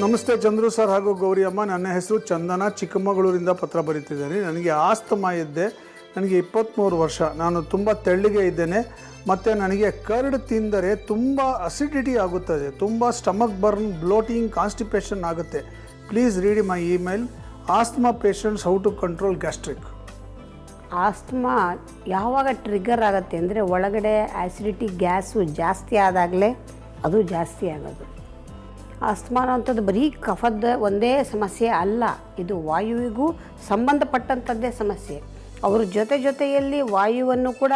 ನಮಸ್ತೆ ಚಂದ್ರು ಸರ್ ಹಾಗೂ ಗೌರಿ ಅಮ್ಮ. ನನ್ನ ಹೆಸರು ಚಂದನ. ಚಿಕ್ಕಮಗಳೂರಿಂದ ಪತ್ರ ಬರೀತಿದ್ದೇನೆ. ನನಗೆ ಆಸ್ತಮ ಇದ್ದೆ. ನನಗೆ ಇಪ್ಪತ್ತ್ಮೂರು ವರ್ಷ. ನಾನು ತುಂಬ ತೆಳ್ಳಗೆ ಇದ್ದೇನೆ. ಮತ್ತು ನನಗೆ ಕರ್ಡ್ ತಿಂದರೆ ತುಂಬ ಅಸಿಡಿಟಿ ಆಗುತ್ತದೆ. ತುಂಬ ಸ್ಟಮಕ್ ಬರ್ನ್ ಬ್ಲೋಟಿಂಗ್ ಕಾನ್ಸ್ಟಿಪೇಷನ್ ಆಗುತ್ತೆ. Please read my email asthma patients how to control gastric asthma ಯಾವಾಗ ಟ್ರಿಗರ್ ಆಗುತ್ತೆ ಅಂದರೆ ಒಳಗಡೆ ಆ್ಯಸಿಡಿಟಿ ಗ್ಯಾಸು ಜಾಸ್ತಿ ಆದಾಗಲೇ ಅದು ಜಾಸ್ತಿ ಆಗೋದು. ಆಸ್ತಮಾ ಅಂಥದ್ದು ಬರೀ ಕಫದ ಒಂದೇ ಸಮಸ್ಯೆ ಅಲ್ಲ, ಇದು ವಾಯುವಿಗೂ ಸಂಬಂಧಪಟ್ಟಂಥದ್ದೇ ಸಮಸ್ಯೆ. ಅವ್ರ ಜೊತೆ ಜೊತೆಯಲ್ಲಿ ವಾಯುವನ್ನು ಕೂಡ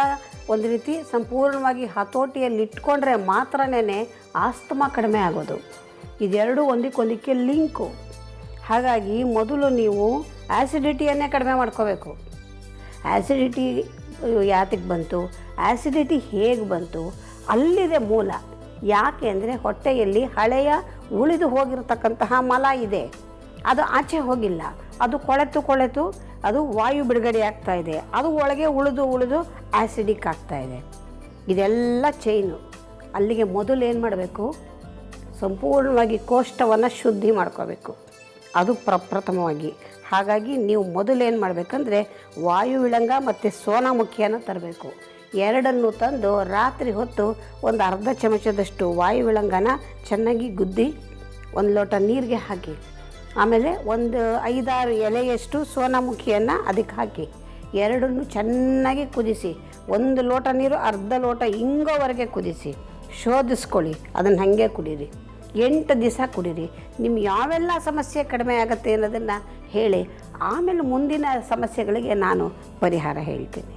ಒಂದು ರೀತಿ ಸಂಪೂರ್ಣವಾಗಿ ಹತೋಟಿಯಲ್ಲಿ ಇಟ್ಕೊಂಡ್ರೆ ಮಾತ್ರನೇ ಆಸ್ತಮಾ ಕಡಿಮೆ ಆಗೋದು. ಇದೆರಡು ಒಂದಕ್ಕೊಂದಕ್ಕೆ ಲಿಂಕು. ಹಾಗಾಗಿ ಮೊದಲು ನೀವು ಆ್ಯಸಿಡಿಟಿಯನ್ನೇ ಕಡಿಮೆ ಮಾಡ್ಕೋಬೇಕು. ಆ್ಯಸಿಡಿಟಿ ಯಾತಿಗೆ ಬಂತು ಆ್ಯಸಿಡಿಟಿ ಹೇಗೆ ಬಂತು, ಅಲ್ಲಿದೆ ಮೂಲ. ಯಾಕೆ ಅಂದರೆ ಹೊಟ್ಟೆಯಲ್ಲಿ ಹಳೆಯ ಉಳಿದು ಹೋಗಿರತಕ್ಕಂತಹ ಮಲ ಇದೆ. ಅದು ಆಚೆ ಹೋಗಿಲ್ಲ. ಅದು ಕೊಳೆತು ಕೊಳೆತು ಅದು ವಾಯು ಬಿಡುಗಡೆ ಆಗ್ತಾ ಇದೆ. ಅದು ಒಳಗೆ ಉಳಿದು ಉಳಿದು ಆ್ಯಸಿಡಿಕ್ ಆಗ್ತಾ ಇದೆ. ಇದೆಲ್ಲ ಚೈನು ಅಲ್ಲಿಗೆ ಮೊದಲು ಏನು ಮಾಡಬೇಕು? ಸಂಪೂರ್ಣವಾಗಿ ಕೋಷ್ಟವನ್ನು ಶುದ್ಧಿ ಮಾಡ್ಕೋಬೇಕು. ಅದು ಪ್ರಪ್ರಥಮವಾಗಿ. ಹಾಗಾಗಿ ನೀವು ಮೊದಲು ಏನು ಮಾಡಬೇಕಂದ್ರೆ ವಾಯು ವಿಳಂಗ ಮತ್ತು ಸೋನಾಮುಖಿಯನ್ನು ತರಬೇಕು. ಎರಡನ್ನು ತಂದು ರಾತ್ರಿ ಹೊತ್ತು ಒಂದು ಅರ್ಧ ಚಮಚದಷ್ಟು ವಾಯು ವಿಳಂಗನ ಚೆನ್ನಾಗಿ ಗುದ್ದಿ ಒಂದು ಲೋಟ ನೀರಿಗೆ ಹಾಕಿ, ಆಮೇಲೆ ಒಂದು ಐದಾರು ಎಲೆಯಷ್ಟು ಸೋನಾಮುಖಿಯನ್ನು ಅದಕ್ಕೆ ಹಾಕಿ, ಎರಡನ್ನು ಚೆನ್ನಾಗಿ ಕುದಿಸಿ, ಒಂದು ಲೋಟ ನೀರು, ಅರ್ಧ ಲೋಟ ಹಿಂಗೋವರೆಗೆ ಕುದಿಸಿ, ಶೋಧಿಸ್ಕೊಳ್ಳಿ, ಅದನ್ನು ಹಾಗೆ ಕುಡೀರಿ. ಎಂಟು ದಿವಸ ಕುಡೀರಿ. ನಿಮ್ಮ ಯಾವೆಲ್ಲ ಸಮಸ್ಯೆ ಕಡಿಮೆ ಆಗುತ್ತೆ ಅನ್ನೋದನ್ನು ಹೇಳಿ, ಆಮೇಲೆ ಮುಂದಿನ ಸಮಸ್ಯೆಗಳಿಗೆ ನಾನು ಪರಿಹಾರ ಹೇಳ್ತೀನಿ.